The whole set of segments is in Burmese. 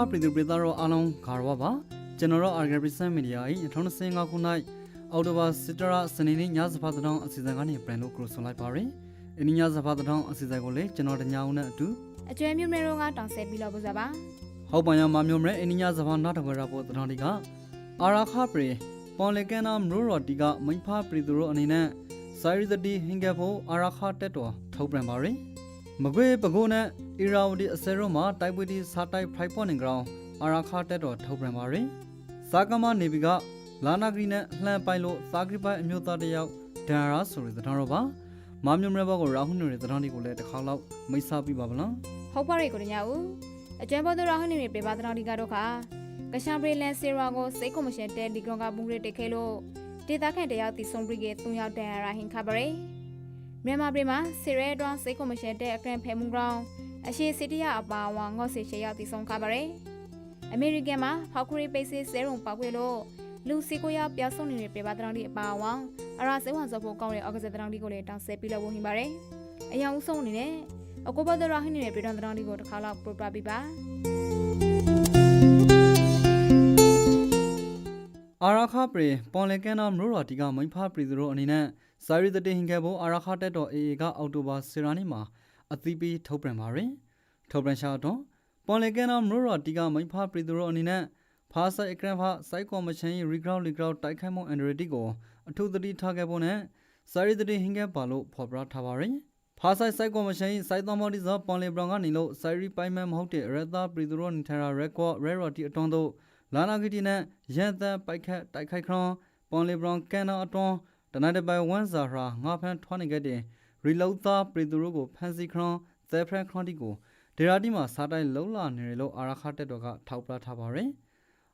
ရခပြည်သူပြည်သားတို့အားလုံးဂါရဝပါကျွန်တော်တို့ Argel Present Media ၏2025ခုနှစ်အောက်တိုဘာစစ်တရစနေနေ့ညစဖတ်တောင်းအစီအစဉ်ကနေပြန်လို့ကြိုဆိုလိုက်ပါရယ်။ဒီညစဖတ်တောင်းအစီအစဉ်ကိုလည်းကျွန်တော်တညာဦးနဲ့အတူအကျွဲမျိုးမျိုးကတောင်ဆက်ပြီးတော့ပူဇော်ပါဟောက်ပန်ရမမျိုးမရဲဒီညစဖတ်နားတကွရပေါ်တောင်းဒီကအာရခပြည်ပွန်လေကန်နာမရူရော်တီကမိဖပြည်သူတို့အနေနဲ့စာရီသတိဟင်ကဖို့အာရခတက်တော်ထုတ်ပြန်ပါရယ်။ မကွေပကိုးနဲ့အီရာဝတီအစဲရောမှာတိုက်ပွဲတီစားတိုက်ဖိုက်ပေါ်နေကြောင်းအာရခတက်တော်ထုတ်ပြန်ပါရယ်။စာကမနေပြီကလာနာဂရီနဲ့လှမ်းပိုင်လို့သာဂရီပိုင်အမျိုးသားတစ်ယောက်ဒန်ရာဆိုတဲ့သတင်းတော့ပါ။မမျိုးမရဲဘောကိုရာဟုနူရဲ့သတင်းတွေကိုလည်းတစ်ခါလောက်မိတ်ဆက်ပြပါဗလား။ဟုတ်ပါရဲ့ကိုတညာဦးအကျွဲဘောသူရဟနေပြပါတတော်ဒီကတော့ခါကရှာပရီလန်စီရာကိုစိတ်ကွန်မရှင်တဲဒီကရုံကပုန်ရတက်ခဲလို့ဒေတာခန့်တယောက်တီဆုံးပြီးက3ယောက်တန်ရာဟင်ခါပါရယ် မြန်မာပြည်မှာစီရဲတွန်းစိတ်ကွန်မရှင်တဲအခန့်ဖဲမှုကောင်အရှိစီတရအပါဝါငေါ့စီရှေယောက်တီဆုံးခါပါရယ်အမေရိကန်မှာဖောက်ခရီပိတ်စစ်ဆဲရုံပောက်ခွေလို့လူစီကိုရောက်ပြောင်းဆုံးနေတဲ့ပြပါတတော်ဒီအပါဝါအရာစေဝန်စောဖို့ကောင်းတဲ့အောက်ကစားတတော်ဒီကိုလည်းတောင်းဆဲပြီးလို့ဝင်ပါရယ်အယောင်ဆုံးအနေနဲ့အကိုဘဒရဟိနေတဲ့ပြည်တော်တရောင်းလေးကိုတစ်ခါလောက်ပရိုပပြပါအာရခပရေပွန်လေကန်နာမရိုရာတီကမိဖပရီသူတို့အနေနဲ့ စာရီတတေဟင်ကဲဖို့အာရခတက်တော်အေအေကအောက်တိုဘာဆီရာနီမှာအသီးပြီးထုတ်ပြန်ပါရယ်ထုတ်ပြန်ရှာတော့ပွန်လေကန်နာမရိုရာတီကမိဖပရီသူတို့အနေနဲ့ဖာဆိုင်အကရန်ဖာစိုက်ကော်မရှင်ရီဂရောင်းလီဂရောင်းတိုက်ခိုက်မှုအန်ဒရတီကိုအထူးသတိထားခဲ့ဖို့နဲ့စာရီတတေဟင်ကဲပါလို့ဖော်ပြထားပါရယ်ဖာဆိုင်စိုက်ကော်မရှင်စိုက်တော်မော်ဒီဇာပွန်လေဘရောင်ကနေလို့စာရီပိုင်မန်မဟုတ်တဲ့ရတာပရီသူတို့နေထိုင်ရာရက်ကော့ရဲရော်တီအတွန်းတို့လာနာဂီတီနဲ့ရန်တန်ပိုက်ခတ်တိုက်ခိုက်ခရွန်ပွန်လီဘရောင်ကန်နာအတွန်း တနတ်တပိုင်ဝန်ဇာရာငါဖန်ထွားနေခဲ့တဲ့ရီလောသာပရီသူတို့ကိုဖန်စီခရွန်သဲဖရန်ခရွန်တီကိုဒေရာတီမှာစားတိုင်းလုံလာနေတယ်လို့အာရခတက်တော်ကထောက်ပြထားပါရယ်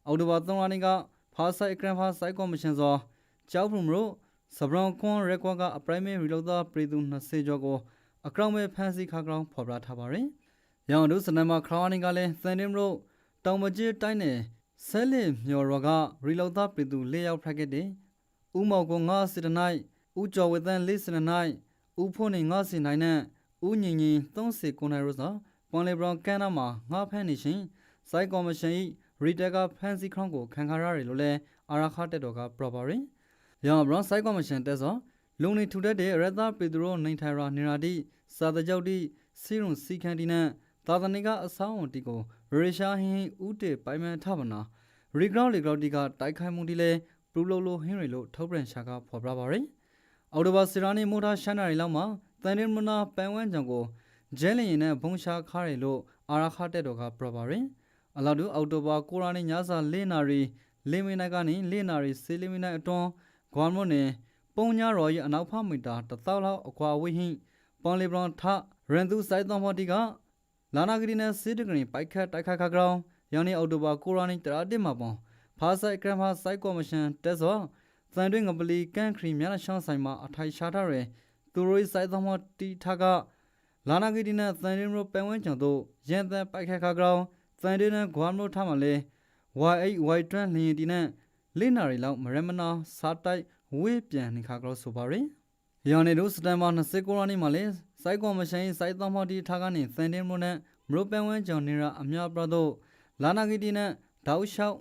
အော်တိုဘာ3ရက်နေ့ကဖာဆိုင်ဂရန်ဖာဆိုင်ကော်မရှင်စောကျောက်ဖုံမလို့စဘရောင်ကွန်ရက်ကွာကအပရိုင်မေရီလောသာပရီသူ20ကျော်ကိုအကောင့်မဲ့ဖန်စီခါကောင်ဖော်ပြထားပါရယ်ရောင်တို့စနမခရောင်းနီကလည်းသန်တင်မလို့တောင်မကြီးတိုင်းနယ်ဆဲလင်မြော်ရကရီလောသာပြည်သူ၄ယောက်ဖက်ခဲ့တဲ့ ဥမောက်ကိုငါစစ်တနိုင်ဥကျော်ဝေတန်လေးစနနိုင်ဥဖို့နေငါစင်နိုင်နဲ့ဥညင်ညင်30ကိုနိုင်ရောစာပွန်လေဘရောင်ကန်နာမှာငါဖမ်းနေရှင်စိုက်ကော်မရှင်၏ရီတက်ကဖန်စီခေါင်းကိုခံခါရတယ်လို့လဲအာရခတက်တော်ကပရော်ပါရီရောင်ဘရောင်စိုက်ကော်မရှင်တက်စောလုံနေထူတတ်တဲ့ရသပေဒရိုနိုင်ထိုင်ရာနေရာတိစာတကြောက်တိစီရုံစီခန်တီနဲ့သာသနိကအဆောင်းအတီကိုရေရှာဟင်းဥတေပိုင်မန်ထဗနာရီဂရောင်းလီဂရောင်းတီကတိုက်ခိုက်မှုတီလဲ ပရူလိုလိုဟင်းရီလို့ထုတ်ပြန်ရှာကဖော်ပြပါရယ်အော်တိုဘာစီရာနီမိုတာရှန်နာရီလောက်မှာတန်ရင်မနာပန်ဝန်းကြောင်ကိုဂျဲလင်ရင်နဲ့ဘုံရှာခါရီလို့အာရခတက်တော်ကပြပါရယ်အလာဒူအော်တိုဘာကိုရာနီညစာ၄နာရီ၄မိနစ်ကနေ၄နာရီ၄မိနစ်အတွန်းဂွမ်မွန်နဲ့ပုံညာရော်ရဲ့အနောက်ဖမီတာတစ်သောက်လောက်အကွာဝေးဟင်းပွန်လီဘရွန်ထရန်သူစိုက်တော်မော်တီကလာနာဂရီနဲ့စစ်တဂရီပိုက်ခတ်တိုက်ခတ်ခါကောင်ယောင်နီအော်တိုဘာကိုရာနီတရာတစ်မှာပေါ့ ဖာဆိုင်ကရမ်ဖာစိုက်ကော်မရှင်တက်စောသန်တွင်ငပလီကန်ခရီမြနာရှောင်းဆိုင်မှာအထိုင်ရှာထားရယ်သူရိုစိုက်သမတီထကလာနာဂီဒီနဲ့သန်ရင်ရိုပန်ဝင်းချောင်တို့ရန်တန်ပိုက်ခက်ခါကောင် သန်တွင်နဲ့ဂွမ်ရိုထားမှာလေ Y8 Y20 လင်းတီနဲ့လေးနာရီလောက်မရမနာစားတိုက်ဝေးပြန်နေခါကြောဆိုပါရယ်ယောင်နီတို့စတန်ဘာ29ရာနီမှာလေစိုက်ကော်မရှင်စိုက်သမတီထကနေသန်တင်ရိုနဲ့မရိုပန်ဝင်းချောင်နေရအများပြတော့လာနာဂီတီနဲ့တောက်လျှောက်